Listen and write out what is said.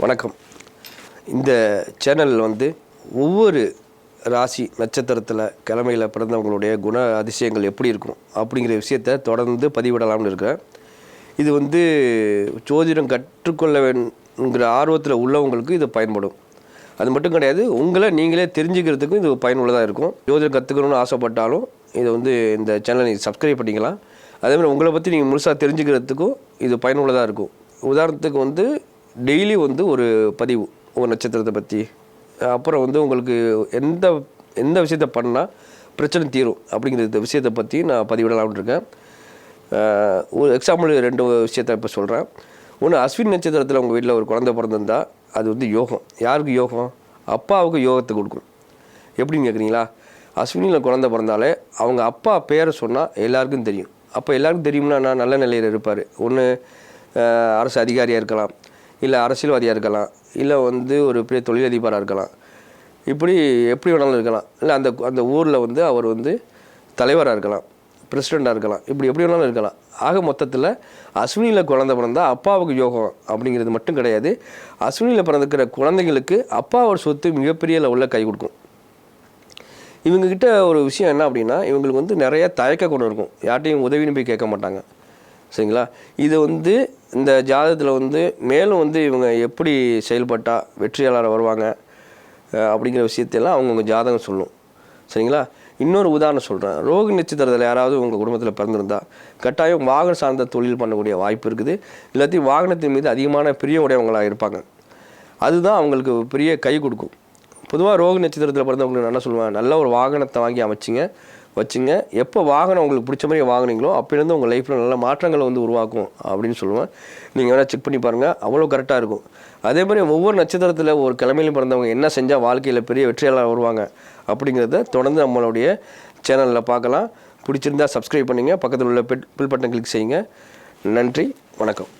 வணக்கம். இந்த சேனலில் வந்து ஒவ்வொரு ராசி நட்சத்திரத்தில் கிழமையில் பிறந்தவங்களுடைய குண அதிசயங்கள் எப்படி இருக்கும் அப்படிங்கிற விஷயத்தை தொடர்ந்து பதிவிடலாம்னு இருக்கேன். இது வந்து ஜோதிடம் கற்றுக்கொள்ள வேணுங்கிற ஆர்வத்தில் உள்ளவங்களுக்கு இது பயன்படும். அது மட்டும் கிடையாது உங்களை நீங்களே தெரிஞ்சுக்கிறதுக்கும் இது பயனுள்ளதாக இருக்கும். ஜோதிடம் கற்றுக்கணும்னு ஆசைப்பட்டாலும் இதை வந்து இந்த சேனலை நீங்கள் சப்ஸ்கிரைப் பண்ணிக்கலாம். அதேமாதிரி உங்களை பற்றி நீங்கள் முழுசாக தெரிஞ்சுக்கிறதுக்கும் இது பயனுள்ளதாக இருக்கும். உதாரணத்துக்கு வந்து டெய்லி வந்து ஒரு பதிவு ஒரு நட்சத்திரத்தை பற்றி அப்புறம் வந்து உங்களுக்கு எந்த எந்த விஷயத்த பண்ணால் பிரச்சனை தீரும் அப்படிங்கிற விஷயத்தை பற்றி நான் பதிவிடலாம்னு இருக்கேன். ஒரு எக்ஸாம்பிள் ரெண்டு விஷயத்த இப்போ சொல்கிறேன் ஒன்று அஸ்வின் நட்சத்திரத்தில் உங்கள் வீட்டில் ஒரு குழந்தை பிறந்திருந்தா அது வந்து யோகம். யாருக்கு யோகம்? அப்பாவுக்கு யோகத்தை கொடுக்கும் எப்படின்னு கேட்குறீங்களா அஸ்வினியில் குழந்த பிறந்தாலே அவங்க அப்பா பேரை சொன்னால் எல்லாருக்கும் தெரியும். அப்போ எல்லாருக்கும் தெரியும்னா நான் நல்ல நிலையில் இருப்பார். ஒன்று அரசு அதிகாரியாக இருக்கலாம். இல்லை அரசியல்வாதியாக இருக்கலாம் இல்லை வந்து ஒரு பெரிய தொழிலதிபராக இருக்கலாம். இப்படி எப்படி வேணாலும் இருக்கலாம். இல்லை அந்த அந்த ஊரில் வந்து அவர் வந்து தலைவராக இருக்கலாம் பிரசிடெண்ட்டாக இருக்கலாம். இப்படி எப்படி வேணாலும் இருக்கலாம். ஆக மொத்தத்தில் அஸ்வினியில் குழந்தை பிறந்தா அப்பாவுக்கு யோகம் அப்படிங்கிறது மட்டும் கிடையாது. அஸ்வினியில் பிறந்துக்கிற குழந்தைங்களுக்கு அப்பாவோட சொத்து மிகப்பெரிய லெவலில் கை கொடுக்கும். இவங்கக்கிட்ட ஒரு விஷயம் என்ன அப்படின்னா இவங்களுக்கு வந்து நிறைய தயக்க குணம் இருக்கும். யார்ட்டையும் உதவின்னு போய் கேட்க மாட்டாங்க. சரிங்களா? இது வந்து இந்த ஜாதகத்தில் வந்து மேலும் வந்து இவங்க எப்படி செயல்பட்டால் வெற்றியாளராக வருவாங்க அப்படிங்கிற விஷயத்தையெல்லாம் அவங்கவுங்க ஜாதகம் சொல்லும். சரிங்களா? இன்னொரு உதாரணம் சொல்கிறேன் ரோக நட்சத்திரத்தில் யாராவது உங்கள் குடும்பத்தில் பிறந்திருந்தா கட்டாயம் வாகனம் சார்ந்த தொழில் பண்ணக்கூடிய வாய்ப்பு இருக்குது. இல்லாத்தையும் வாகனத்தின் மீது அதிகமான பிரிய உடையவங்களாக இருப்பாங்க. அதுதான் அவங்களுக்கு பெரிய கை கொடுக்கும். பொதுவாக ரோக நட்சத்திரத்தில் பிறந்தவங்களுக்கு என்ன சொல்லுவேன்? நல்ல ஒரு வாகனத்தை வாங்கி அமைச்சிங்க. வச்சுங்க. எப்போ வாகனம் உங்களுக்கு பிடிச்ச மாதிரி வாங்கினீங்களோ அப்போலேருந்து உங்கள் லைஃப்பில் நல்ல மாற்றங்களை வந்து உருவாக்கும் அப்படின்னு சொல்லுவேன். நீங்கள் வேணால் செக் பண்ணி பாருங்கள் அவ்வளோ கரெக்டாக இருக்கும். அதே மாதிரி ஒவ்வொரு நட்சத்திரத்தில் ஒரு கிழமையிலும் பிறந்தவங்க என்ன செஞ்சால் வாழ்க்கையில் பெரிய வெற்றியாளர் வருவாங்க அப்படிங்கிறத தொடர்ந்து நம்மளுடைய சேனலில் பார்க்கலாம். பிடிச்சிருந்தா சப்ஸ்கிரைப் பண்ணுங்கள் பக்கத்தில் உள்ள பெல் பெல் பட்டன் கிளிக் செய்யுங்க. நன்றி. வணக்கம்.